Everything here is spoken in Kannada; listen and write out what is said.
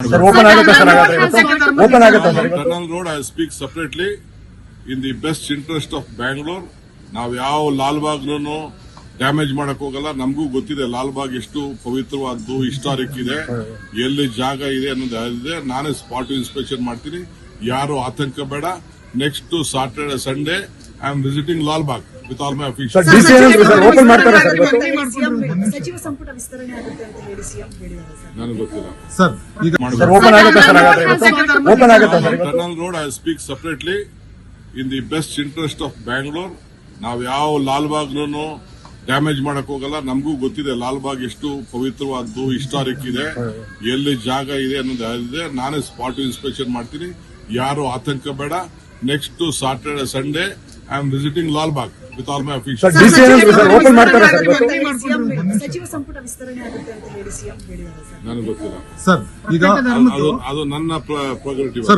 ಸರ್ ಓಪನ್ ಆಗುತ್ತೆ ಸರ್ ಹಾಗಾದ್ರೆ ಇವತ್ತು. ಓಪನ್ ಆಗುತ್ತೆ ಸರ್ ಇವತ್ತು. Tunnel road I speak separately in the best interest of Bangalore ನಾವು ಯಾವ ಲಾಲ್ಬಾಗ್ನು ಡ್ಯಾಮೇಜ್ ಮಾಡಕ್ ಹೋಗಲ್ಲ. ನಮಗೂ ಗೊತ್ತಿದೆ ಲಾಲ್ಬಾಗ್ ಎಷ್ಟು ಪವಿತ್ರವಾದ್ದು ಹಿಸ್ಟಾರಿಕ್ ಇದೆ. ಎಲ್ಲಿ ಜಾಗ ಇದೆ ಅನ್ನೋದು ಇದೆ ನಾನೇ ಸ್ಪಾಟ್ ಇನ್ಸ್ಪೆಕ್ಷನ್ ಮಾಡ್ತೀನಿ. ಯಾರು ಆತಂಕ ಬೇಡ. Next Saturday Sunday I am visiting Lalbagh with all my official ಸಚಿವ ಸಂಪುಟ ವಿಸ್ತರಣೆ ಆಗುತ್ತೆ ಅಂತ ಹೇಳಿ ಸಿಎಂ ಹೇಳಿದ್ದಾರೆ ಸರ್. ನನಗೆ ಗೊತ್ತಿಲ್ಲ. ಸರ್ ಈಗ ಓಪನ್ ಆಗುತ್ತೆ ಸರ್ ಹಾಗಾದ್ರೆ ಓಪನ್ ಆಗುತ್ತೆ ಸರ್ ಇವತ್ತು. Road I speak separately in the best interest of Bangalore ನಾವು ಯಾವ ಲಾಲ್ಬಾಗ್ನು ಡ್ಯಾಮೇಜ್ ಮಾಡಕ್ ಹೋಗಲ್ಲ. ನಮಗೂ ಗೊತ್ತಿದೆ ಲಾಲ್ಬಾಗ್ ಎಷ್ಟು ಪವಿತ್ರವಾದ್ದು ಹಿಸ್ಟಾರಿಕ್ ಇದೆ. ಎಲ್ಲಿ ಜಾಗ ಇದೆ ಅನ್ನೋದು ಇದೆ ನಾನೇ ಸ್ಪಾಟ್ ಇನ್ಸ್ಪೆಕ್ಷನ್ ಮಾಡ್ತೀನಿ. ಯಾರು ಆತಂಕ ಬೇಡ. Next Saturday Sunday I am visiting Lalbagh with all my sir official ಸಚಿವ ಸಂಪುಟ ವಿಸ್ತರಣೆ ಆಗುತ್ತೆ. ಅಂತ ಹೇಳಿ ಸಿಎಂ ಹೇಳಿದ್ದಾರೆ ಸರ್. ನನಗೆ ಗೊತ್ತಿಲ್ಲ. ಸರ್ ಈಗ ಅದು ಅದು ನನ್ನ ಪ್ರೆರಗೇಟಿವ್